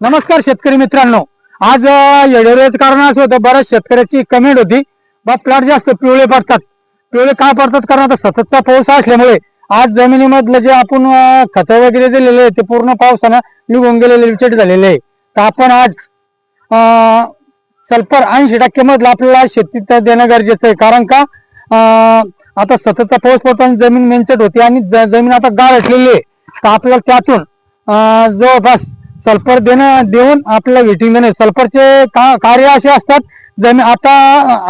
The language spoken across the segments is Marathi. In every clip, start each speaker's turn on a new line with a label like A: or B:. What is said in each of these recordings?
A: नमस्कार शेतकरी मित्रांनो. आज येडोऱ्याचं कारण असं होतं बऱ्याच शेतकऱ्याची कमेंट होती. बा प्लॉट जास्त पिवळे पडतात. पिवळे का पडतात? कारण आता सततचा पाऊस असल्यामुळे. आज जमिनीमधलं जे आपण खत वगैरे दिलेले आहे ते पूर्ण पावसानं निघून गेलेले विचट झालेले आहे तर आपण आज सल्फर ऐंशी टक्के मधलं आपल्याला शेतीत देणं गरजेचं आहे. कारण का? आता सततचा पाऊस पडतो आणि जमीन मेंचट होती आणि ज- जमीन आता गाळ असलेली आहे. तर आपल्याला त्यातून जवळपास सल्फर देणं देऊन आपल्याला वेटिंग देणे. सल्फरचे का कार्य असे असतात जमीन आता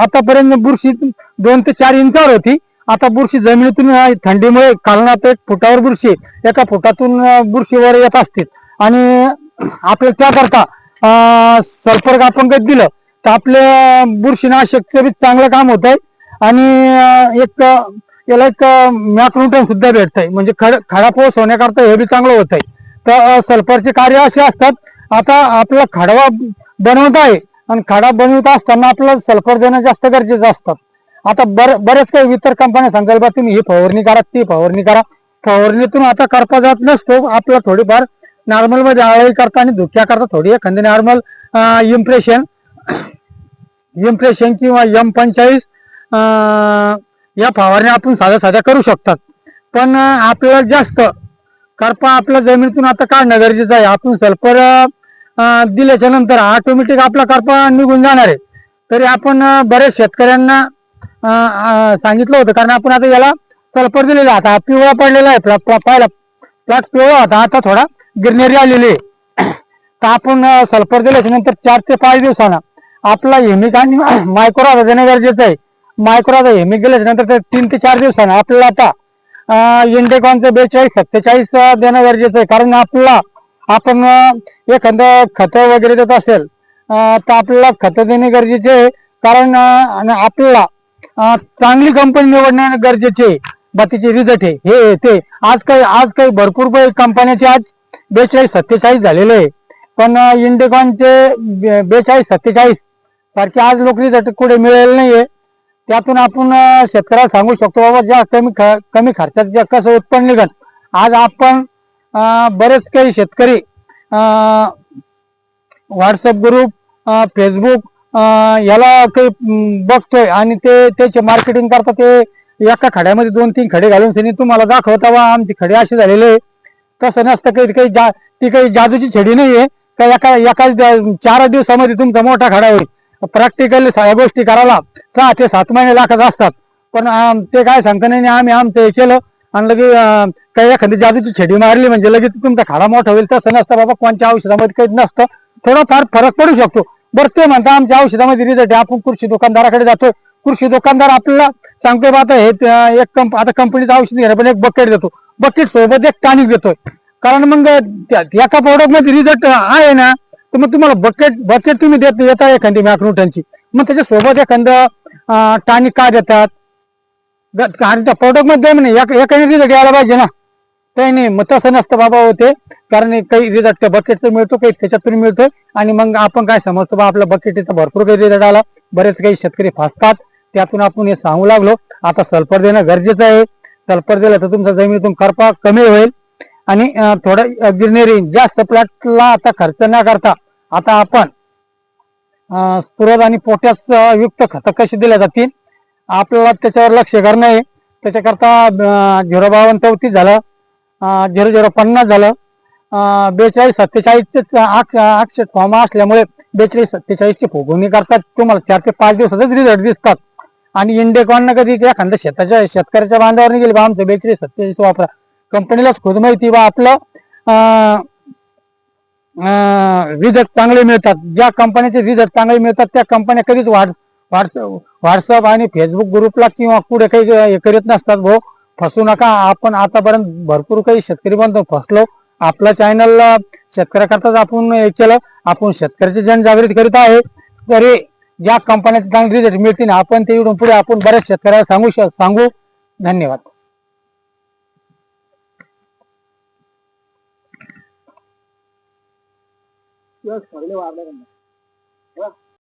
A: आतापर्यंत बुरशी दोन ते चार इंचावर होती. आता बुरशी जमिनीतून थंडीमुळे खालनात एक फुटावर बुरशी एका फुटातून बुरशीवर येत असते. आणि आपल्याला त्याकरता सल्फर आपण कधी दिलं तर आपलं बुरशीनाशकचं बी चांगलं काम होत आहे आणि एक याला एक मॅक्रोटन सुद्धा भेटत आहे म्हणजे खड खडा पोस होण्याकरता हे बी चांगलं होत आहे तर सल्फरचे कार्य असे असतात आता आपला खडवा बनवत आहे आणि खडा बनवत असताना आपल्याला सल्फर देणं जास्त गरजेचं असतात आता बर बरेच काही इतर कंपन्या सांगाल बा तुम्ही ही फवारणी करा ती फवारणी करा. फवारणीतून आता करता जात नसतो आपला थोडीफार नॉर्मलमध्ये आळी करता आणि धुक्या करता थोडी एखादी नॉर्मल इम्प्रेशन इम्प्रेशन किंवा एम पंचाळीस या फवारण्या आपण साध्या साध्या करू शकतात. पण आपल्याला जास्त करपा आपल्या जमिनीतून आता काढणं गरजेचं आहे. आपण सल्फर दिल्याच्या नंतर ऑटोमॅटिक आपला करपा निघून जाणार आहे. तरी आपण बरेच शेतकऱ्यांना सांगितलं होतं. कारण आपण आता याला सल्फर दिलेला आहे. आता पिवळा पडलेला आहे. पाहिला. प्लॉट पिवळा होता. आता थोडा गिरनेरी आलेली आहे. तर आपण सल्फर दिल्याच्या नंतर चार ते पाच दिवसानं आपला हेमिक आणि मायक्रोरा देणं गरजेचं आहे. मायक्रोरा हेमिक गेल्याच्यानंतर तीन ते चार दिवसानं आपल्याला आता इंडेकॉनचं बेचाळीस सत्तेचाळीस देणं गरजेचं आहे. कारण आपला आपण अं, एखादं खत वगैरे देत असेल तर आपल्याला खतं देणे गरजेचे आहे. कारण आपल्याला चांगली कंपनी निवडणे गरजेचे आहे. बाकीचे रिझल्ट आहे. हे ते. आज काही आज काही भरपूर काही कंपन्याचे आज बेचाळीस सत्तेचाळीस झालेले आहे. पण इंडेकॉनचे बेचाळीस सत्तेचाळीस सारखे आज लोक रिझल्ट कुठे मिळेल नाहीये. त्यातून आपण शेतकऱ्याला सांगू शकतो बाबा ज्या कमी कमी खर्चात ज्या कसं उत्पन्न निघत आज आपण बरेच काही शेतकरी व्हॉट्सअप ग्रुप फेसबुक याला काही बघतोय आणि ते त्याचे मार्केटिंग करतात ते एका खड्यामध्ये दोन तीन खडे घालून त्यांनी तुम्हाला दाखवता वा आमची खडे असे झालेले तसं नसतं काही काही जा ती काही जादूची छडी नाहीये. का एका एका चार दिवसामध्ये तुमचा मोठा खडा होईल. प्रॅक्टिकली सगळ्या गोष्टी करायला सहा ते सात महिने लागत असतात. पण ते काय सांगता नाही आम्ही आमचं हे केलं. आणि लगेच काही एखादी जादूची छडी मारली म्हणजे लगेच तुमचा खाडा मोठा होईल. तसं नसतं बाबा कोणच्या औषधामध्ये काही नसतं. थोडाफार फरक पडू शकतो. बरं ते म्हणता आमच्या औषधामध्ये रिझल्ट आहे. आपण कृषी दुकानदाराकडे जातो. कृषी दुकानदार आपल्याला सांगतोय बा आता हे एक कंप आता कंपनीचं औषध घेणं पण एक बकेट देतो. बकेट सोबत एक टॉनिक देतोय. कारण मग एका प्रोडक्टमध्ये रिझल्ट आहे ना तर मग तुम्हाला बकेट बकेट तुम्ही देत येता एखादी मॅक्रोटनची मग त्याच्या सोबत एखादं टॉनिक का देतात? कारण त्या प्रोडक्टमध्ये म्हणे एका एकाने रिझल्ट यायला पाहिजे ना. काही नाही मग तसं नसतं बाबा होते कारण काही रिझल्ट त्या बकेटचा मिळतो काही त्याच्यातून मिळतोय. आणि मग आपण काय समजतो बा आपल्या बकेटीचा भरपूर काही रिझल्ट आला. बरेच काही शेतकरी फासतात. त्यातून आपण हे सांगू लागलो. आता सल्फर देणं गरजेचं आहे. सल्फर दिलं तर तुमचा जमिनीतून करपा कमी होईल. आणि थोडं गिरनेरी जास्त प्लॅटला आता खर्च न करता आता आपण स्फुरद आणि पोटॅश युक्त खतं कशी दिल्या जातील? आपल्याला त्याच्यावर लक्ष करणं आहे त्याच्याकरता झिरो बावन्न चौतीस झालं झिरो झिरो पन्नास झालं बेचाळीस सत्तेचाळीसचे आठशे फॉर्म असल्यामुळे बेचाळीस सत्तेचाळीसची फुगवणी करतात. तुम्हाला चार ते पाच दिवसातच रिझल्ट दिसतात. आणि इंडेकॉन कधी एखाद्या शेताच्या शेतकऱ्याच्या बांधावर गेले बा आमचं बेचाळीस सत्तेचाळीस वापरा. कंपनीलाच खुद माहिती बा आपलं रिझल्ट चांगले मिळतात. ज्या कंपन्याचे रिझल्ट चांगले मिळतात त्या कंपन्या कधीच व्हाट्स व्हॉट्सअप व्हॉट्सअप आणि फेसबुक ग्रुपला किंवा पुढे काही हे करीत नसतात भाऊ. फसू नका. आपण आतापर्यंत भरपूर काही शेतकरी बंद फसलो. आपला चॅनल शेतकऱ्याकरताच आपण हे केलं. आपण शेतकऱ्याची जनजागृती करीत आहे. तरी ज्या कंपन्याचे चांगले रिझल्ट मिळतील आपण ते इकडून पुढे आपण बऱ्याच शेतकऱ्याला सांगू श- सांगू. धन्यवाद.
B: किंवा सगळे वाढले